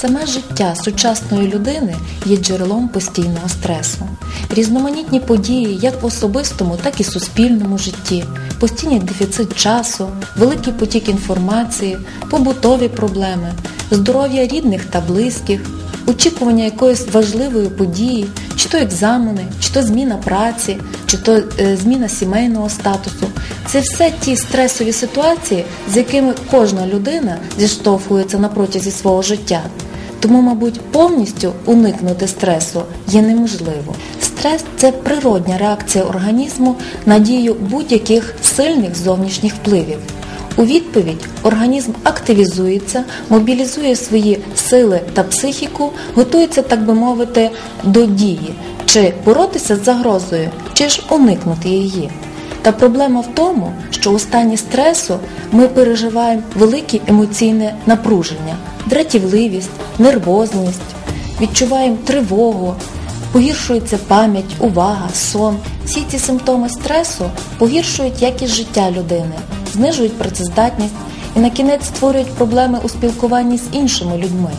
Саме життя сучасної людини є джерелом постійного стресу. Різноманітні події як в особистому, так і суспільному житті, постійний дефіцит часу, великий потік інформації, побутові проблеми, здоров'я рідних та близьких, очікування якоїсь важливої події, чи то екзамени, чи то зміна праці, чи то е, зміна сімейного статусу. Це все ті стресові ситуації, з якими кожна людина зіштовхується на протязі свого життя. Тому, мабуть, повністю уникнути стресу є неможливо. Стрес це природня реакція організму на дію будь-яких сильних зовнішніх впливів. У відповідь організм активізується, мобілізує свої сили та психіку, готується, так би мовити, до дії, чи боротися з загрозою, чи ж уникнути її. Та проблема в тому, що у стані стресу ми переживаємо велике емоційне напруження, дратівливість, нервозність, відчуваємо тривогу, погіршується пам'ять, увага, сон. Всі ці симптоми стресу погіршують якість життя людини, знижують працездатність і на кінець створюють проблеми у спілкуванні з іншими людьми.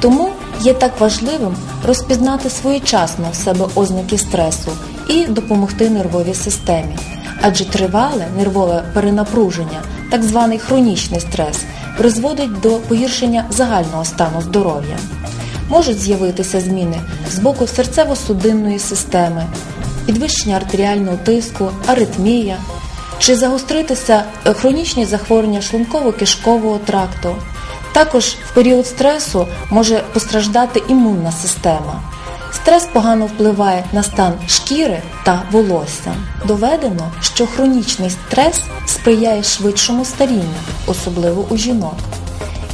Тому є так важливим розпізнати своєчасно в себе ознаки стресу і допомогти нервовій системі. Адже тривале нервове перенапруження, так званий хронічний стрес, призводить до погіршення загального стану здоров'я. Можуть з'явитися зміни з боку серцево-судинної системи, підвищення артеріального тиску, аритмія, чи загостритися хронічні захворювання шлунково-кишкового тракту. Також в період стресу може постраждати імунна система. Стрес погано впливає на стан шкіри та волосся. Доведено, що хронічний стрес сприяє швидшому старінню, особливо у жінок.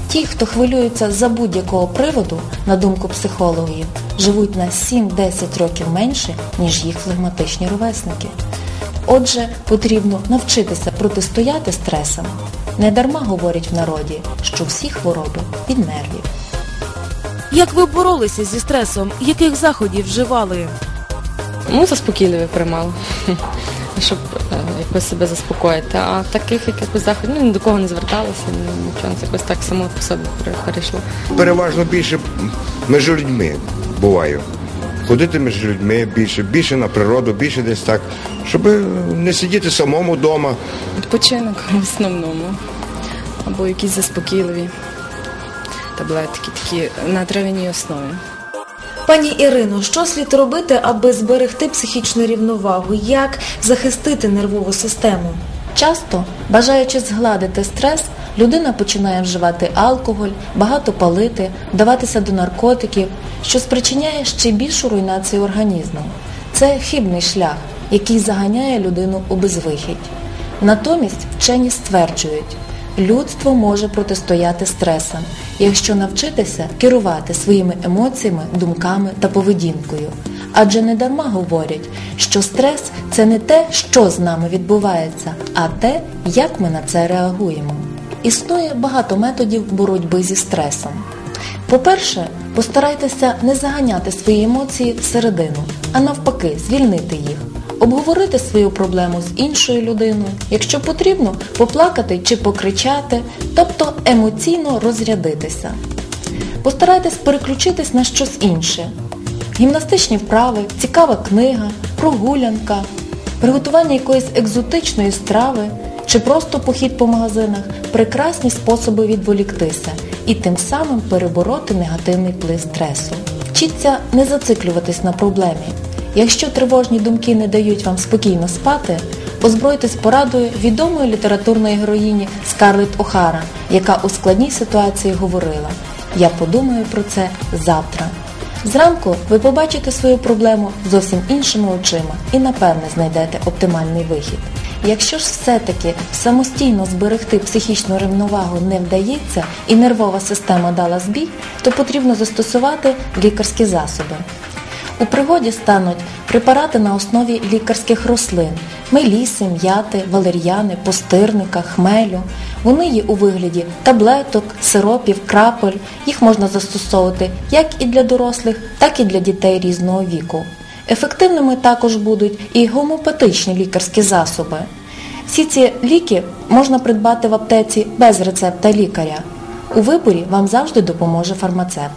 Ті, хто хвилюється за будь-якого приводу, на думку психологів, живуть на 7-10 років менше, ніж їх флегматичні ровесники. Отже, потрібно навчитися протистояти стресам. Недарма говорять в народі, що всі хвороби від нервів. Як ви боролися зі стресом? Яких заходів вживали? Ну, заспокійливі приймали, щоб е, якось себе заспокоїти. А таких якихось заходів ну, ні до кого не зверталися, нічого це якось так само по собі перейшло. Переважно більше між людьми буваю. Ходити між людьми більше, більше на природу, більше десь так, щоб не сидіти самому вдома. Відпочинок в основному. Або якісь заспокійливі таблетки, такі на трав'яній основі. Пані Ірино, що слід робити, аби зберегти психічну рівновагу? Як захистити нервову систему? Часто, бажаючи згладити стрес, людина починає вживати алкоголь, багато палити, вдаватися до наркотиків, що спричиняє ще більшу руйнацію організму. Це хибний шлях, який заганяє людину у безвихідь. Натомість вчені стверджують, людство може протистояти стресам, якщо навчитися керувати своїми емоціями, думками та поведінкою. Адже не дарма говорять, що стрес це не те, що з нами відбувається, а те, як ми на це реагуємо. Існує багато методів боротьби зі стресом. По-перше, постарайтеся не заганяти свої емоції всередину, а навпаки, звільнити їх, обговорити свою проблему з іншою людиною, якщо потрібно, поплакати чи покричати, тобто емоційно розрядитися. Постарайтесь переключитись на щось інше. Гімнастичні вправи, цікава книга, прогулянка, приготування якоїсь екзотичної страви чи просто похід по магазинах прекрасні способи відволіктися і тим самим перебороти негативний вплив стресу. Вчіться не зациклюватись на проблемі. Якщо тривожні думки не дають вам спокійно спати, озбройтесь порадою відомої літературної героїні Скарлетт Охара, яка у складній ситуації говорила Я подумаю про це завтра. Зранку ви побачите свою проблему зовсім іншими очима і напевне знайдете оптимальний вихід. Якщо ж все-таки самостійно зберегти психічну рівновагу не вдається і нервова система дала збій, то потрібно застосувати лікарські засоби. У пригоді стануть препарати на основі лікарських рослин меліси, м'яти, валер'яни, пустирника, хмелю. Вони є у вигляді таблеток, сиропів, крапель. Їх можна застосовувати як і для дорослих, так і для дітей різного віку. Ефективними також будуть і гомеопатичні лікарські засоби. Всі ці ліки можна придбати в аптеці без рецепта лікаря. У виборі вам завжди допоможе фармацевт.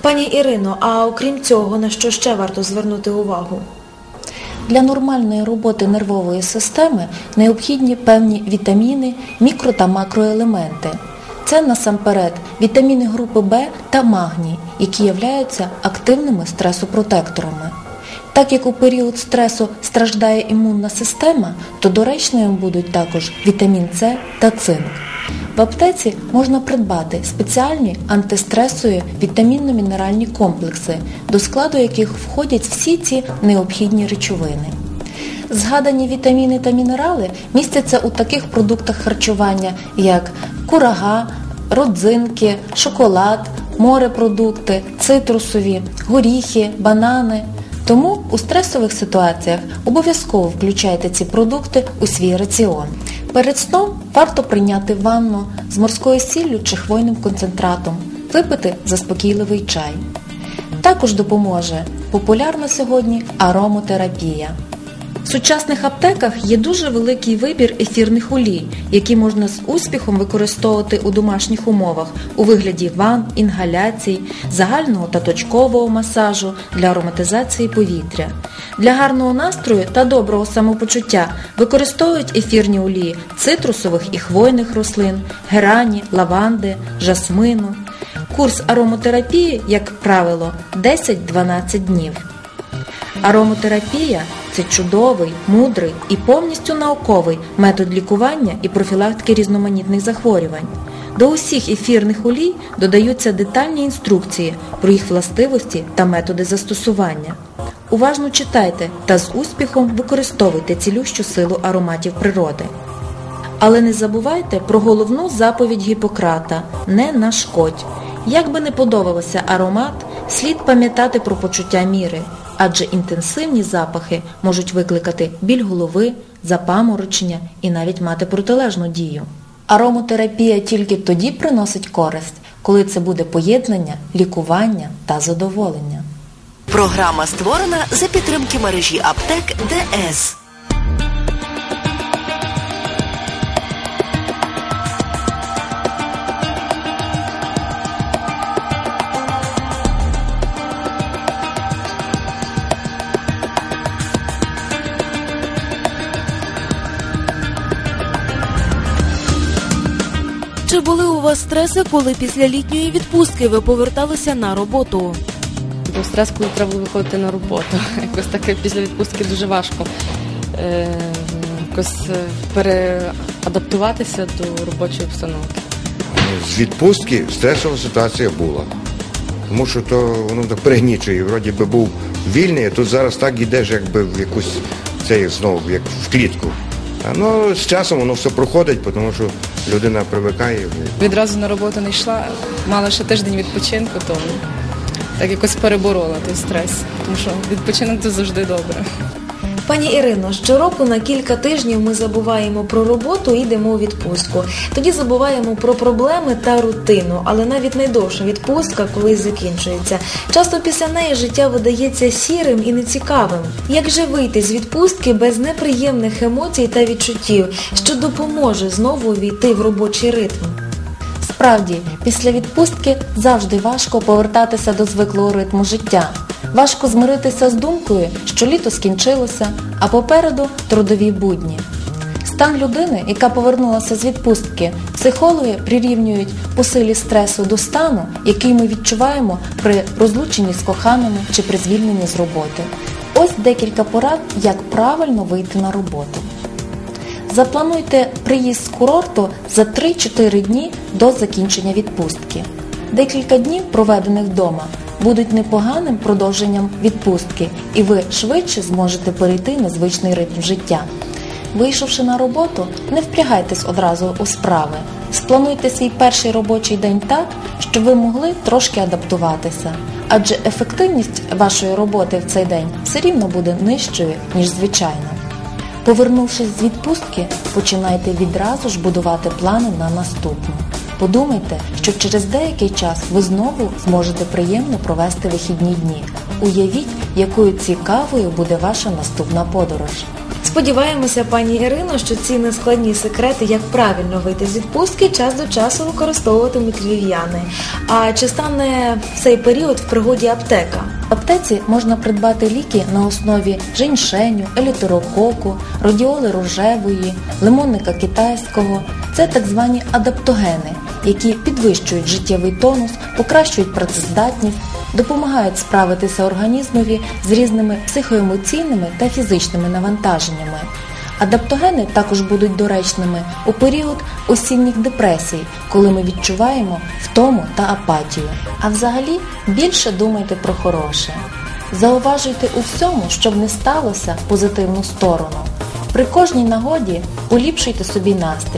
Пані Ірино, а окрім цього, на що ще варто звернути увагу? Для нормальної роботи нервової системи необхідні певні вітаміни, мікро та макроелементи. Це насамперед вітаміни групи В та магній, які являються активними стресопротекторами. Так як у період стресу страждає імунна система, то доречними будуть також вітамін С та цинк. В аптеці можна придбати спеціальні антистресові вітамінно-мінеральні комплекси, до складу яких входять всі ці необхідні речовини. Згадані вітаміни та мінерали містяться у таких продуктах харчування, як курага, родзинки, шоколад, морепродукти, цитрусові, горіхи, банани. Тому у стресових ситуаціях обов'язково включайте ці продукти у свій раціон. Перед сном варто прийняти ванну з морською сіллю чи хвойним концентратом, випити заспокійливий чай. Також допоможе популярна сьогодні аромотерапія. В сучасних аптеках є дуже великий вибір ефірних олій, які можна з успіхом використовувати у домашніх умовах у вигляді ванн, інгаляцій, загального та точкового масажу для ароматизації повітря. Для гарного настрою та доброго самопочуття використовують ефірні олії цитрусових і хвойних рослин, герані, лаванди, жасмину. Курс аромотерапії, як правило, 10-12 днів. Аромотерапія це чудовий, мудрий і повністю науковий метод лікування і профілактики різноманітних захворювань. До усіх ефірних олій додаються детальні інструкції про їх властивості та методи застосування. Уважно читайте та з успіхом використовуйте цілющу силу ароматів природи. Але не забувайте про головну заповідь Гіппократа не нашкодь. Як би не подобався аромат, слід пам'ятати про почуття міри, адже інтенсивні запахи можуть викликати біль голови, запаморочення і навіть мати протилежну дію. Аромотерапія тільки тоді приносить користь, коли це буде поєднання, лікування та задоволення. Програма створена за підтримки мережі аптек ДС. Чи були у вас стреси, коли після літньої відпустки ви поверталися на роботу? Був стрес, коли треба було виходити на роботу. Якось таке після відпустки дуже важко е, якось е, переадаптуватися до робочої обстановки. З відпустки стресова ситуація була. Тому що то воно так пригнічує. Вроді би був вільний, а тут зараз так йдеш, якби в якусь цей знову, як в клітку. Ну з часом воно все проходить, тому що людина привикає. Відразу на роботу не йшла, мала ще тиждень відпочинку, то так якось переборола той стрес. Тому що відпочинок це завжди добре. Пані Ірино, щороку на кілька тижнів ми забуваємо про роботу і йдемо у відпустку. Тоді забуваємо про проблеми та рутину, але навіть найдовша відпустка колись закінчується. Часто після неї життя видається сірим і нецікавим. Як же вийти з відпустки без неприємних емоцій та відчуттів, що допоможе знову війти в робочий ритм? Справді, після відпустки завжди важко повертатися до звиклого ритму життя. Важко змиритися з думкою, що літо скінчилося, а попереду трудові будні. Стан людини, яка повернулася з відпустки, психологи прирівнюють по силі стресу до стану, який ми відчуваємо при розлученні з коханими чи при звільненні з роботи. Ось декілька порад, як правильно вийти на роботу. Заплануйте приїзд з курорту за 3-4 дні до закінчення відпустки. Декілька днів, проведених вдома, будуть непоганим продовженням відпустки, і ви швидше зможете перейти на звичний ритм життя. Вийшовши на роботу, не впрягайтесь одразу у справи. Сплануйте свій перший робочий день так, щоб ви могли трошки адаптуватися, адже ефективність вашої роботи в цей день все рівно буде нижчою, ніж звичайно. Повернувшись з відпустки, починайте відразу ж будувати плани на наступну. Подумайте, що через деякий час ви знову зможете приємно провести вихідні дні. Уявіть, якою цікавою буде ваша наступна подорож. Сподіваємося, пані Ірино, що ці нескладні секрети, як правильно вийти з відпустки, час до часу використовуватимуть львів'яни. А чи стане в цей період в пригоді аптека? В аптеці можна придбати ліки на основі женьшеню, елітерококу, радіоли рожевої, лимонника китайського. Це так звані адаптогени, які підвищують життєвий тонус, покращують працездатність, допомагають справитися організмові з різними психоемоційними та фізичними навантаженнями. Адаптогени також будуть доречними у період осінніх депресій, коли ми відчуваємо втому та апатію. А взагалі більше думайте про хороше. Зауважуйте у всьому, щоб не сталося позитивну сторону. При кожній нагоді уліпшуйте собі настрій.